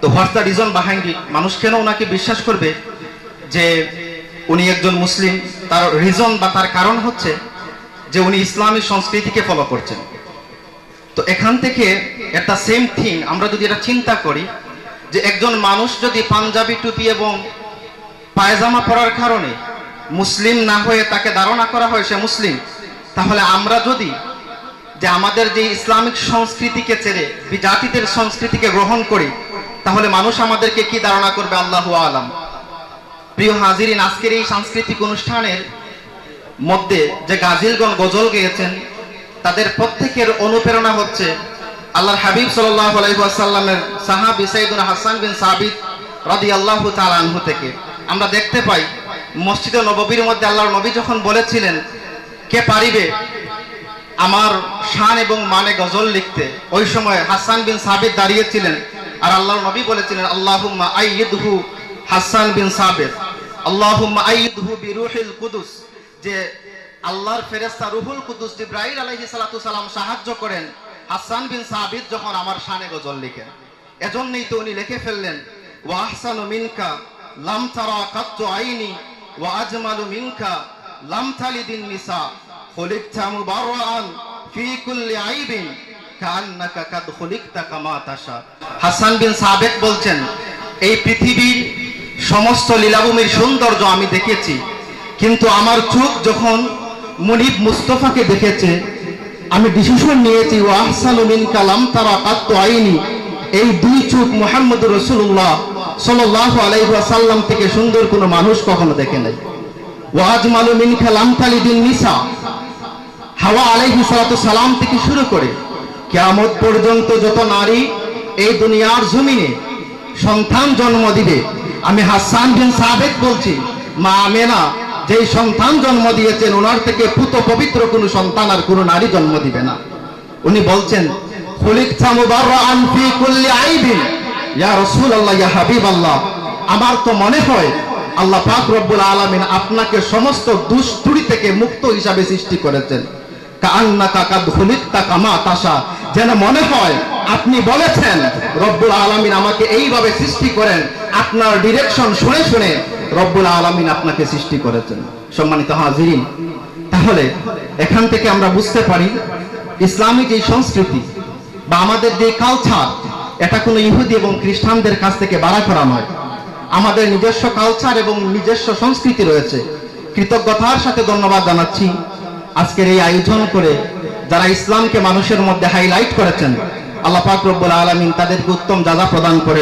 তো what's the reason behind it মানুষ কেন ওনাকে বিশ্বাস করবে যে উনি একজন মুসলিম? তার রিজন বা তার কারণ হচ্ছে যে উনি ইসলামী সংস্কৃতিকে ফলো করছেন। তো এখান থেকে একটা সেম থিং আমরা যদি এটা চিন্তা করি যে একজন মানুষ যদি পাঞ্জাবি টুপি এবং পায়জামা পরার কারণে মুসলিম না হয়ে তাকে ধারণা করা হয় সে মুসলিম, তাহলে আমরা যদি যে আমাদের যে ইসলামিক সংস্কৃতিকে ছেড়ে, জাতিদের সংস্কৃতিকে গ্রহণ করি তাহলে মানুষ আমাদেরকে কি ধারণা করবে? আল্লাহ আলাম। প্রিয় হাজিরিন, আজকের এই সাংস্কৃতিক অনুষ্ঠানের মধ্যে যে গাজিলগণ গজল গেয়েছেন, তাদের প্রত্যেকের অনুপ্রেরণা হচ্ছে আল্লাহর হাবিব সাল্লাহ সাহাবি সাইদুল হাসান বিন সাবিত রাদি আল্লাহ আনহু থেকে। আমরা দেখতে পাই, মসজিদে নববীর মধ্যে আল্লাহর নবী যখন বলেছিলেন, কে পারিবে আমার শান এবং মানে গজল লিখতে? ওই সময় হাসান বিন সাবিত দাঁড়িয়েছিলেন। আর আল্লাহর নবী বলেছিলেন, আল্লাহুম্মা আইয়িদহু হাসান বিন সাবিত। আল্লাহুম্মা আইয়িদহু বিরুহিল কুদুস। যে আল্লাহর ফেরেশতা রুহুল কুদুস জিব্রাইল আলাইহিস সালাতু সালাম সাহায্য করেন হাসান বিন সাবিত যখন আমার শানে গজল লিখেন। এজন্যই তো উনি লিখে ফেললেন, ওয়া আহসানু মিনকা লাম তারা কাত্তু আইনি, ওয়া আজমালু মিনকা লাম তালিদিন নিসা, খুলিকতা মুবাররান ফি কুল্লি আইবিন কাদ খুলিকতা কামা তাশা। হাসান বিন সাবেক বলছেন, এই পৃথিবীর সমস্ত লীলাভূমির সৌন্দর্য আমি দেখেছি, কিন্তু আমার চোখ যখন মুনিব মুস্তফাকে দেখেছে, আমি ডিসিশন নিয়েছি ও আহসানু মিন কালাম তারা কাত্তু আইনি। এই দুই চোখ মোহাম্মদ রসুল্লাহ সাল্লাহ আলাইসাল্লাম থেকে সুন্দর কোনো মানুষ কখনো দেখে নাই। ওয়াজ মালু মিন কালাম তালিদিন নিসা। হাওয়া আলাইহি সালাতু সালাম থেকে শুরু করে, কিয়ামত পর্যন্ত যত নারী এই দুনিয়ার জমিনে সন্তান জন্ম দিবে। আমি হাসান বিন সাবেক বলছি, মা আমেনা যেই সন্তান জন্ম দিয়েছেন, ওনার থেকে পুত পবিত্র কোনো সন্তান আর কোনো নারী জন্ম দিবে না। উনি বলছেন আমার তো মনে হয় আল্লাহ পাক রব্বুল আলামিন আপনাকে সমস্ত দুষ্টুরি থেকে মুক্ত হিসাবে সৃষ্টি করেছেন। কান্নাকা কাদ খুলিকতা কামা তাশা যেন মনে হয় আপনি বলেছেন, রব্বুল আলামিন আমাকে এইভাবে সৃষ্টি করেন। আপনার ডিরেকশন শুনে শুনে রব্বুল আলামিন আপনাকে সৃষ্টি করেছেন। সম্মানিত হাজিরিন, তাহলে এখান থেকে আমরা বুঝতে পারি, ইসলামিক এই সংস্কৃতি বা আমাদের যে কালচার এটা কোনো ইহুদি এবং খ্রিস্টানদের কাছ থেকে বাড়া করা নয়। আমাদের নিজস্ব কালচার এবং নিজস্ব সংস্কৃতি রয়েছে। কৃতজ্ঞতার সাথে ধন্যবাদ জানাচ্ছি। আজকের এই আয়োজন করে যারা ইসলামকে মানুষের মধ্যে হাইলাইট করেছেন, আল্লাহ পাক রব্বুল আলমিন তাদেরকে উত্তম যাজা প্রদান করে